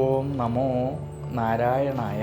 ഓം നമോ നാരായണായ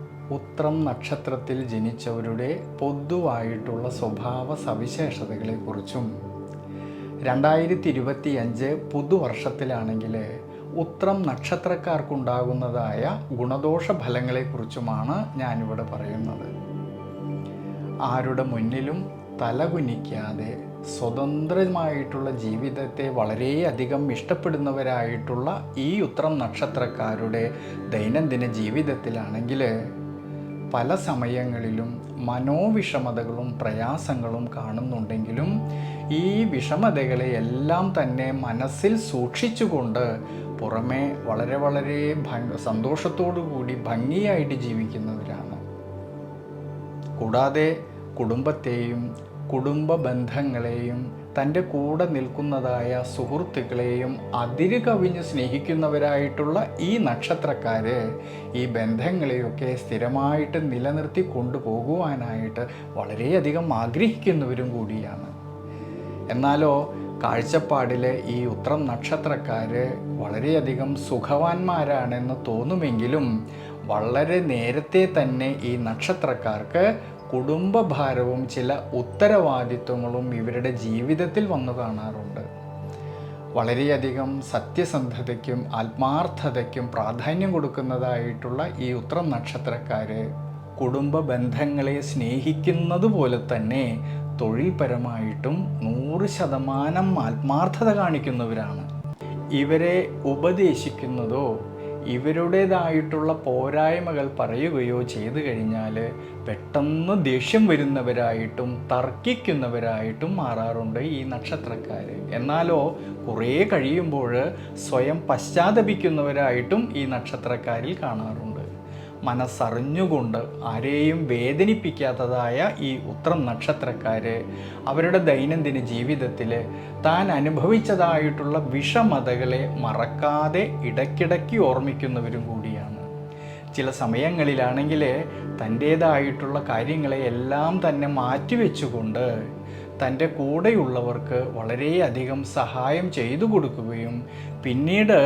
ഉത്രം നക്ഷത്രത്തിൽ ജനിച്ചവരുടെ പൊതുവായിട്ടുള്ള സ്വഭാവ സവിശേഷതകളെക്കുറിച്ചും രണ്ടായിരത്തി ഇരുപത്തി അഞ്ച് പുതുവർഷത്തിലാണെങ്കിൽ ഉത്രം നക്ഷത്രക്കാർക്കുണ്ടാകുന്നതായ ഗുണദോഷ ഫലങ്ങളെക്കുറിച്ചുമാണ് ഞാനിവിടെ പറയുന്നത്. ആരുടെ മുന്നിലും തലകുനിക്കാതെ സ്വതന്ത്രമായിട്ടുള്ള ജീവിതത്തെ വളരെയധികം ഇഷ്ടപ്പെടുന്നവരായിട്ടുള്ള ഈ ഉത്രം നക്ഷത്രക്കാരുടെ ദൈനംദിന ജീവിതത്തിലാണെങ്കിൽ പല സമയങ്ങളിലും മനോവിഷമതകളും പ്രയാസങ്ങളും കാണുന്നുണ്ടെങ്കിലും ഈ വിഷമതകളെ എല്ലാം തന്നെ മനസ്സിൽ സൂക്ഷിച്ചുകൊണ്ട് പുറമെ വളരെ വളരെ സന്തോഷത്തോടു കൂടി ഭംഗിയായിട്ട് ജീവിക്കുന്നവരാണ്. കൂടാതെ കുടുംബത്തെയും കുടുംബ ബന്ധങ്ങളെയും തന്റെ കൂടെ നിൽക്കുന്നതായ സുഹൃത്തുക്കളെയും അതിര് കവിഞ്ഞ് സ്നേഹിക്കുന്നവരായിട്ടുള്ള ഈ നക്ഷത്രക്കാര് ഈ ബന്ധങ്ങളെയൊക്കെ സ്ഥിരമായിട്ട് നിലനിർത്തി കൊണ്ടുപോകുവാനായിട്ട് വളരെയധികം ആഗ്രഹിക്കുന്നവരും കൂടിയാണ്. എന്നാലോ കാഴ്ചപ്പാടിൽ ഈ ഉത്രം നക്ഷത്രക്കാര് വളരെയധികം സുഖവാന്മാരാണെന്ന് തോന്നുമെങ്കിലും വളരെ നേരത്തെ തന്നെ ഈ നക്ഷത്രക്കാർക്ക് കുടുംബഭാരവും ചില ഉത്തരവാദിത്വങ്ങളും ഇവരുടെ ജീവിതത്തിൽ വന്നു കാണാറുണ്ട്. വളരെയധികം സത്യസന്ധതയ്ക്കും ആത്മാർത്ഥതയ്ക്കും പ്രാധാന്യം കൊടുക്കുന്നതായിട്ടുള്ള ഈ ഉത്രം നക്ഷത്രക്കാർ കുടുംബ ബന്ധങ്ങളെ സ്നേഹിക്കുന്നത് പോലെ തന്നെ തൊഴിൽപരമായിട്ടും നൂറ് ശതമാനം ആത്മാർത്ഥത കാണിക്കുന്നവരാണ്. ഇവരെ ഉപദേശിക്കുന്നതോ ഇവരുടേതായിട്ടുള്ള പോരായ്മകൾ പറയുകയോ ചെയ്തു കഴിഞ്ഞാൽ പെട്ടെന്ന് ദേഷ്യം വരുന്നവരായിട്ടും തർക്കിക്കുന്നവരായിട്ടും മാറാറുണ്ട് ഈ നക്ഷത്രക്കാർ. എന്നാലോ കുറേ കഴിയുമ്പോൾ സ്വയം പശ്ചാത്തപിക്കുന്നവരായിട്ടും ഈ നക്ഷത്രക്കാരിൽ കാണാറുണ്ട്. മനസ്സറിഞ്ഞുകൊണ്ട് ആരെയും വേദനിപ്പിക്കാത്തതായ ഈ ഉത്രം നക്ഷത്രക്കാർ അവരുടെ ദൈനംദിന ജീവിതത്തിൽ താൻ അനുഭവിച്ചതായിട്ടുള്ള വിഷമതകളെ മറക്കാതെ ഇടയ്ക്കിടയ്ക്ക് ഓർമ്മിക്കുന്നവരും കൂടിയാണ്. ചില സമയങ്ങളിലാണെങ്കിൽ തന്റേതായിട്ടുള്ള കാര്യങ്ങളെ എല്ലാം തന്നെ മാറ്റിവെച്ചുകൊണ്ട് തന്റെ കൂടെയുള്ളവർക്ക് വളരെയധികം സഹായം ചെയ്തു കൊടുക്കുകയും പിന്നീട്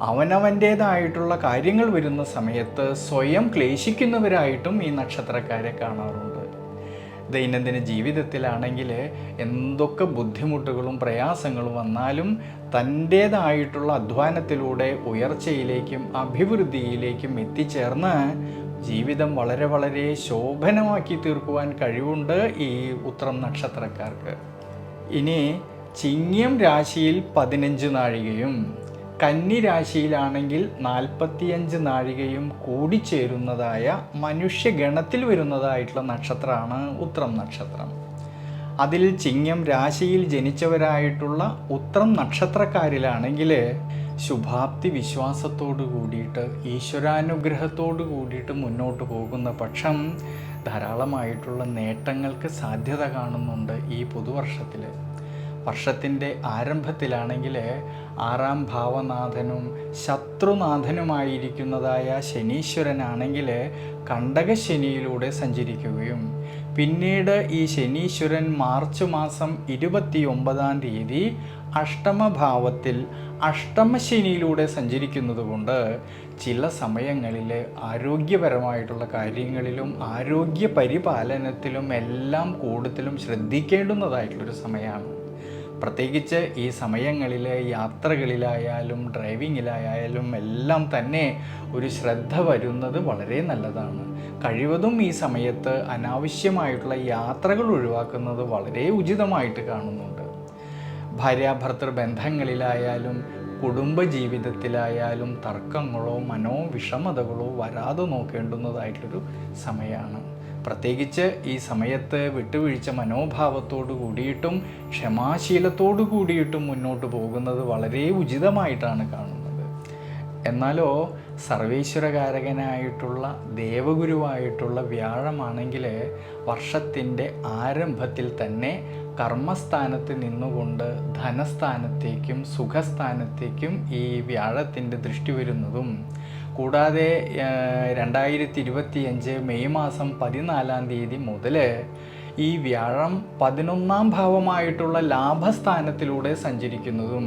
അവനവന്റേതായിട്ടുള്ള കാര്യങ്ങൾ വരുന്ന സമയത്ത് സ്വയം ക്ലേശിക്കുന്നവരായിട്ടും ഈ നക്ഷത്രക്കാരെ കാണാറുണ്ട്. ദൈനംദിന ജീവിതത്തിലാണെങ്കിൽ എന്തൊക്കെ ബുദ്ധിമുട്ടുകളും പ്രയാസങ്ങളും വന്നാലും തന്റേതായിട്ടുള്ള അധ്വാനത്തിലൂടെ ഉയർച്ചയിലേക്കും അഭിവൃദ്ധിയിലേക്കും എത്തിച്ചേർന്ന് ജീവിതം വളരെ വളരെ ശോഭനമാക്കി തീർക്കുവാൻ കഴിവുണ്ട് ഈ ഉത്രം നക്ഷത്രക്കാർക്ക്. ഇനി ചിങ്ങം രാശിയിൽ പതിനഞ്ച് നാഴികയും കന്നി രാശിയിലാണെങ്കിൽ നാൽപ്പത്തിയഞ്ച് നാഴികയും കൂടിച്ചേരുന്നതായ മനുഷ്യഗണത്തിൽ വരുന്നതായിട്ടുള്ള നക്ഷത്രമാണ് ഉത്രം നക്ഷത്രം. അതിൽ ചിങ്ങം രാശിയിൽ ജനിച്ചവരായിട്ടുള്ള ഉത്രം നക്ഷത്രക്കാരിലാണെങ്കിൽ ശുഭാപ്തി വിശ്വാസത്തോടു കൂടിയിട്ട് ഈശ്വരാനുഗ്രഹത്തോടു കൂടിയിട്ട് മുന്നോട്ട് പോകുന്ന പക്ഷം ധാരാളമായിട്ടുള്ള നേട്ടങ്ങൾക്ക് സാധ്യത കാണുന്നുണ്ട് ഈ പുതുവർഷത്തിൽ വർഷത്തിന്റെ ആരംഭത്തിലാണെങ്കിൽ ആറാം ഭാവനാഥനും ശത്രുനാഥനുമായിരിക്കുന്നതായ ശനീശ്വരനാണെങ്കിൽ കണ്ടകശനിയിലൂടെ സഞ്ചരിക്കുകയും പിന്നീട് ഈ ശനീശ്വരൻ മാർച്ച് മാസം ഇരുപത്തി ഒമ്പതാം തീയതി അഷ്ടമഭാവത്തിൽ അഷ്ടമശനിയിലൂടെ സഞ്ചരിക്കുന്നത് കൊണ്ട് ചില സമയങ്ങളിൽ ആരോഗ്യപരമായിട്ടുള്ള കാര്യങ്ങളിലും ആരോഗ്യ പരിപാലനത്തിലും എല്ലാം കൂടുതലും ശ്രദ്ധിക്കേണ്ടുന്നതായിട്ടുള്ളൊരു സമയമാണ്. പ്രത്യേകിച്ച് ഈ സമയങ്ങളിൽ യാത്രകളിലായാലും ഡ്രൈവിങ്ങിലായാലും എല്ലാം തന്നെ ഒരു ശ്രദ്ധ വരുന്നത് വളരെ നല്ലതാണ്. കഴിവതും ഈ സമയത്ത് അനാവശ്യമായിട്ടുള്ള യാത്രകൾ ഒഴിവാക്കുന്നത് വളരെ ഉചിതമായിട്ട് കാണുന്നുണ്ട്. ഭാര്യാഭർത്തൃ ബന്ധങ്ങളിലായാലും കുടുംബജീവിതത്തിലായാലും തർക്കങ്ങളോ മനോവിഷമതകളോ വരാതെ നോക്കേണ്ടുന്നതായിട്ടൊരു സമയമാണ് പ്രത്യേകിച്ച് ഈ സമയത്ത് വിട്ടുവീഴ്ച മനോഭാവത്തോടു കൂടിയിട്ടും ക്ഷമാശീലത്തോടു കൂടിയിട്ടും മുന്നോട്ട് പോകുന്നത് വളരെ ഉചിതമായിട്ടാണ് കാണുന്നത്. എന്നാലോ സർവീശ്വരകാരകനായിട്ടുള്ള ദേവഗുരുവായിട്ടുള്ള വ്യാഴമാണെങ്കിൽ വർഷത്തിന്റെ ആരംഭത്തിൽ തന്നെ കർമ്മസ്ഥാനത്ത് നിന്നുകൊണ്ട് ധനസ്ഥാനത്തേക്കും സുഖസ്ഥാനത്തേക്കും ഈ വ്യാഴത്തിന്റെ ദൃഷ്ടി വരുന്നതും കൂടാതെ രണ്ടായിരത്തി ഇരുപത്തി അഞ്ച് മെയ് മാസം പതിനാലാം തീയതി മുതൽ ഈ വ്യാഴം പതിനൊന്നാം ഭാവമായിട്ടുള്ള ലാഭസ്ഥാനത്തിലൂടെ സഞ്ചരിക്കുന്നതും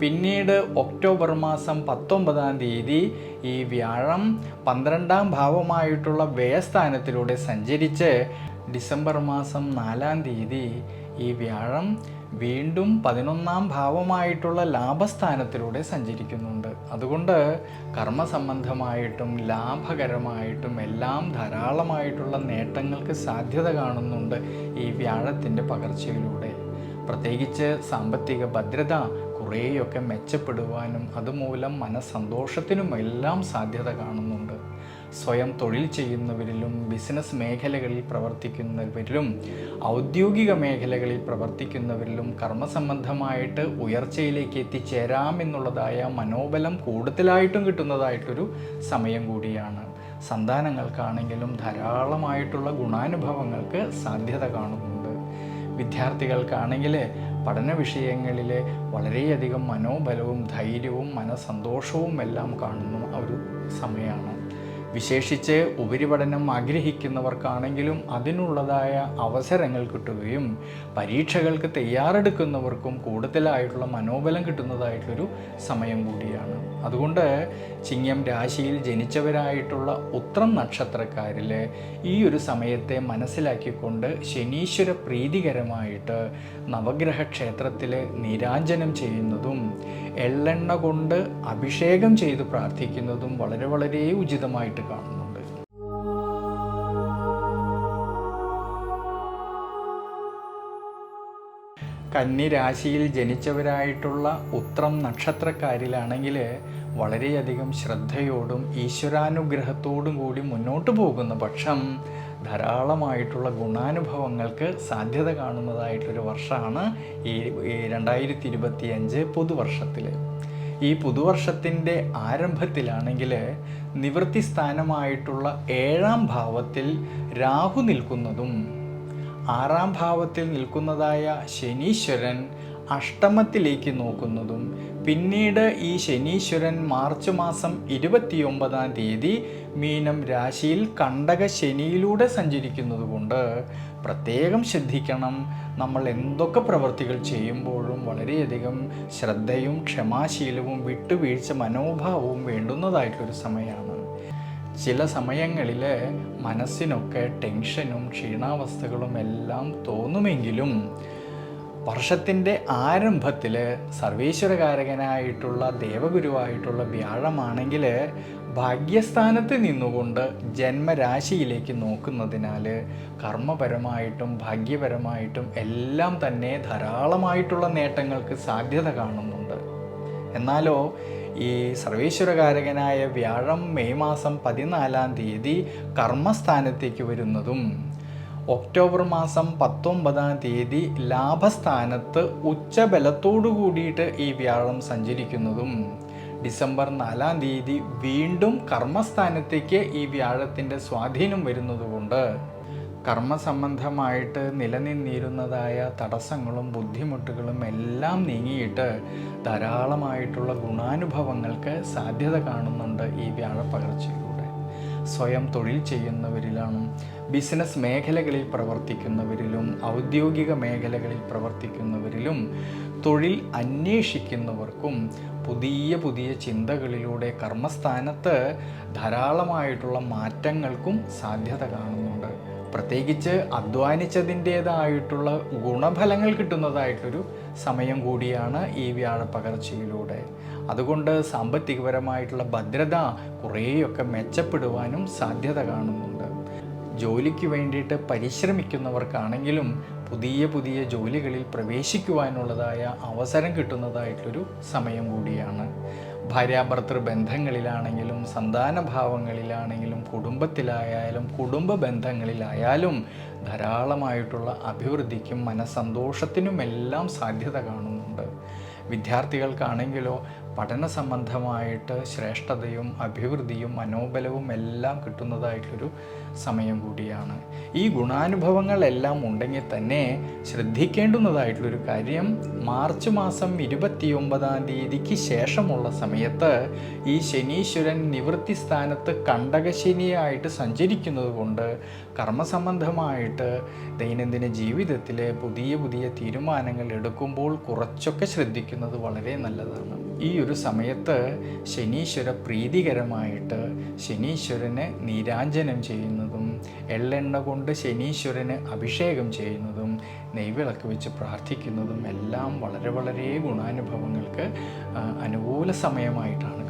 പിന്നീട് ഒക്ടോബർ മാസം പത്തൊമ്പതാം തീയതി ഈ വ്യാഴം പന്ത്രണ്ടാം ഭാവമായിട്ടുള്ള വ്യയസ്ഥാനത്തിലൂടെ സഞ്ചരിച്ച് ഡിസംബർ മാസം നാലാം തീയതി ഈ വ്യാഴം വീണ്ടും പതിനൊന്നാം ഭാവമായിട്ടുള്ള ലാഭസ്ഥാനത്തിലൂടെ സഞ്ചരിക്കുന്നുണ്ട്. അതുകൊണ്ട് കർമ്മസംബന്ധമായിട്ടും ലാഭകരമായിട്ടും എല്ലാം ധാരാളമായിട്ടുള്ള നേട്ടങ്ങൾക്ക് സാധ്യത കാണുന്നുണ്ട് ഈ വ്യാഴത്തിന്റെ പകർച്ചയിലൂടെ. പ്രത്യേകിച്ച് സാമ്പത്തിക ഭദ്രത കുറേയൊക്കെ മെച്ചപ്പെടുവാനും അതുമൂലം മനസ്സന്തോഷത്തിനും എല്ലാം സാധ്യത കാണുന്നുണ്ട്. സ്വയം തൊഴിൽ ചെയ്യുന്നവരിലും ബിസിനസ് മേഖലകളിൽ പ്രവർത്തിക്കുന്നവരിലും ഔദ്യോഗിക മേഖലകളിൽ പ്രവർത്തിക്കുന്നവരിലും കർമ്മസംബന്ധമായിട്ട് ഉയർച്ചയിലേക്ക് എത്തിച്ചേരാമെന്നുള്ളതായ മനോബലം കൂടുതലായിട്ടും കിട്ടുന്നതായിട്ടൊരു സമയം കൂടിയാണ്. സന്താനങ്ങൾക്കാണെങ്കിലും ധാരാളമായിട്ടുള്ള ഗുണാനുഭവങ്ങൾക്ക് സാധ്യത കാണുന്നുണ്ട്. വിദ്യാർത്ഥികൾക്കാണെങ്കിൽ പഠന വിഷയങ്ങളിൽ വളരെയധികം മനോബലവും ധൈര്യവും മനസന്തോഷവും എല്ലാം കാണുന്ന ഒരു സമയമാണ്. വിശേഷിച്ച് ഉപരിപഠനം ആഗ്രഹിക്കുന്നവർക്കാണെങ്കിലും അതിനുള്ളതായ അവസരങ്ങൾ കിട്ടുകയും പരീക്ഷകൾക്ക് തയ്യാറെടുക്കുന്നവർക്കും കൂടുതലായിട്ടുള്ള മനോബലം കിട്ടുന്നതായിട്ടൊരു സമയം കൂടിയാണ്. അതുകൊണ്ട് ചിങ്ങം രാശിയിൽ ജനിച്ചവരായിട്ടുള്ള ഉത്രം നക്ഷത്രക്കാരിൽ ഈ ഒരു സമയത്തെ മനസ്സിലാക്കിക്കൊണ്ട് ശനീശ്വര പ്രീതികരമായിട്ട് നവഗ്രഹ ക്ഷേത്രത്തിൽ നീരാഞ്ജനം ചെയ്യുന്നതും എള്ളെണ്ണ കൊണ്ട് അഭിഷേകം ചെയ്ത് പ്രാർത്ഥിക്കുന്നതും വളരെ വളരെ ഉചിതമായിട്ട് കാണുന്നുണ്ട്. കന്നി രാശിയിൽ ജനിച്ചവരായിട്ടുള്ള ഉത്രം നക്ഷത്രക്കാരിലാണെങ്കിൽ വളരെയധികം ശ്രദ്ധയോടും ഈശ്വരാനുഗ്രഹത്തോടും കൂടി മുന്നോട്ട് പോകുന്ന പക്ഷം ധാരാളമായിട്ടുള്ള ഗുണാനുഭവങ്ങൾക്ക് സാധ്യത കാണുന്നതായിട്ടൊരു വർഷമാണ് ഈ രണ്ടായിരത്തി ഇരുപത്തി അഞ്ച് പുതുവർഷത്തിൽ ഈ പുതുവർഷത്തിന്റെ ആരംഭത്തിലാണെങ്കിൽ നിവൃത്തി സ്ഥാനമായിട്ടുള്ള ഏഴാം ഭാവത്തിൽ രാഹു നിൽക്കുന്നതും ആറാം ഭാവത്തിൽ നിൽക്കുന്നതായ ശനീശ്വരൻ അഷ്ടമത്തിലേക്ക് നോക്കുന്നതും പിന്നീട് ഈ ശനീശ്വരൻ മാർച്ച് മാസം ഇരുപത്തിയൊമ്പതാം തീയതി മീനം രാശിയിൽ കണ്ടക ശനിയിലൂടെ സഞ്ചരിക്കുന്നതുകൊണ്ട് പ്രത്യേകം ശ്രദ്ധിക്കണം. നമ്മൾ എന്തൊക്കെ പ്രവൃത്തികൾ ചെയ്യുമ്പോഴും വളരെയധികം ശ്രദ്ധയും ക്ഷമാശീലവും വിട്ടുവീഴ്ച മനോഭാവവും വേണ്ടുന്നതായിട്ടൊരു സമയമാണ്. ചില സമയങ്ങളിൽ മനസ്സിനൊക്കെ ടെൻഷനും ക്ഷീണാവസ്ഥകളും എല്ലാം തോന്നുമെങ്കിലും വർഷത്തിന്റെ ആരംഭത്തിൽ സർവീശ്വരകാരകനായിട്ടുള്ള ദേവഗുരുവായിട്ടുള്ള വ്യാഴമാണെങ്കിൽ ഭാഗ്യസ്ഥാനത്ത് നിന്നുകൊണ്ട് ജന്മരാശിയിലേക്ക് നോക്കുന്നതിനാൽ കർമ്മപരമായിട്ടും ഭാഗ്യപരമായിട്ടും എല്ലാം തന്നെ ധാരാളമായിട്ടുള്ള നേട്ടങ്ങൾക്ക് സാധ്യത കാണുന്നുണ്ട്. എന്നാലോ ഈ സർവീശ്വരകാരകനായ വ്യാഴം മെയ് മാസം പതിനാലാം തീയതി കർമ്മസ്ഥാനത്തേക്ക് വരുന്നതും ഒക്ടോബർ മാസം പത്തൊമ്പതാം തീയതി ലാഭസ്ഥാനത്ത് ഉച്ചബലത്തോടു കൂടിയിട്ട് ഈ വ്യാഴം സഞ്ചരിക്കുന്നതും. ഡിസംബർ നാലാം തീയതി വീണ്ടും കർമ്മസ്ഥാനത്തേക്ക് ഈ വ്യാഴത്തിന്റെ സ്വാധീനം വരുന്നതുകൊണ്ട് കർമ്മസംബന്ധമായിട്ട് നിലനിന്നിരുന്നതായ തടസ്സങ്ങളും ബുദ്ധിമുട്ടുകളും എല്ലാം നീങ്ങിയിട്ട് ധാരാളമായിട്ടുള്ള ഗുണാനുഭവങ്ങൾക്ക് സാധ്യത കാണുന്നുണ്ട് ഈ വ്യാഴപ്പകർച്ചയിലൂടെ സ്വയം തൊഴിൽ ചെയ്യുന്നവരിലാണ്. ബിസിനസ് മേഖലകളിൽ പ്രവർത്തിക്കുന്നവരിലും ഔദ്യോഗിക മേഖലകളിൽ പ്രവർത്തിക്കുന്നവരിലും തൊഴിൽ അന്വേഷിക്കുന്നവർക്കും പുതിയ പുതിയ ചിന്തകളിലൂടെ കർമ്മസ്ഥാനത്ത് ധാരാളമായിട്ടുള്ള മാറ്റങ്ങൾക്കും സാധ്യത കാണുന്നുണ്ട്. പ്രത്യേകിച്ച് അധ്വാനിച്ചതിന്റേതായിട്ടുള്ള ഗുണഫലങ്ങൾ കിട്ടുന്നതായിട്ടൊരു സമയം കൂടിയാണ് ഈ വ്യാഴപ്പകർച്ചയിലൂടെ. അതുകൊണ്ട് സാമ്പത്തികപരമായിട്ടുള്ള ഭദ്രത കുറേയൊക്കെ മെച്ചപ്പെടുവാനും സാധ്യത കാണുന്നുണ്ട്. ജോലിക്ക് വേണ്ടിയിട്ട് പരിശ്രമിക്കുന്നവർക്കാണെങ്കിലും പുതിയ പുതിയ ജോലികളിൽ പ്രവേശിക്കുവാനുള്ളതായ അവസരം കിട്ടുന്നതായിട്ടൊരു സമയം കൂടിയാണ്. ഭാര്യാഭർത്തൃ ബന്ധങ്ങളിലാണെങ്കിലും സന്താന ഭാവങ്ങളിലാണെങ്കിലും കുടുംബത്തിലായാലും കുടുംബ ബന്ധങ്ങളിലായാലും ധാരാളമായിട്ടുള്ള അഭിവൃദ്ധിക്കും മനസ്സന്തോഷത്തിനുമെല്ലാം സാധ്യത കാണുന്നുണ്ട്. വിദ്യാർത്ഥികൾക്കാണെങ്കിലോ പഠന സംബന്ധമായിട്ട് ശ്രേഷ്ഠതയും അഭിവൃദ്ധിയും മനോബലവും എല്ലാം കിട്ടുന്നതായിട്ടൊരു സമയം കൂടിയാണ്. ഈ ഗുണാനുഭവങ്ങളെല്ലാം ഉണ്ടെങ്കിൽ തന്നെ ശ്രദ്ധിക്കേണ്ടുന്നതായിട്ടുള്ളൊരു കാര്യം മാർച്ച് മാസം ഇരുപത്തിയൊമ്പതാം തീയതിക്ക് ശേഷമുള്ള സമയത്ത് ഈ ശനീശ്വരൻ നിവൃത്തി സ്ഥാനത്ത് കണ്ടകശനിയായിട്ട് സഞ്ചരിക്കുന്നത് കൊണ്ട് കർമ്മസംബന്ധമായിട്ട് ദൈനംദിന ജീവിതത്തിലെ പുതിയ പുതിയ തീരുമാനങ്ങൾ എടുക്കുമ്പോൾ കുറച്ചൊക്കെ ശ്രദ്ധിക്കുന്നത് വളരെ നല്ലതാണ്. ഈ ഒരു സമയത്ത് ശനീശ്വര പ്രീതികരമായിട്ട് ശനീശ്വരനെ നീരാഞ്ജനം ചെയ്യുന്നതും എള്ളെണ്ണ കൊണ്ട് ശനീശ്വരന് അഭിഷേകം ചെയ്യുന്നതും നെയ്വിളക്ക് വെച്ച് പ്രാർത്ഥിക്കുന്നതും എല്ലാം വളരെ വളരെ ഗുണാനുഭവങ്ങൾക്ക് അനുകൂല സമയമായിട്ടാണ്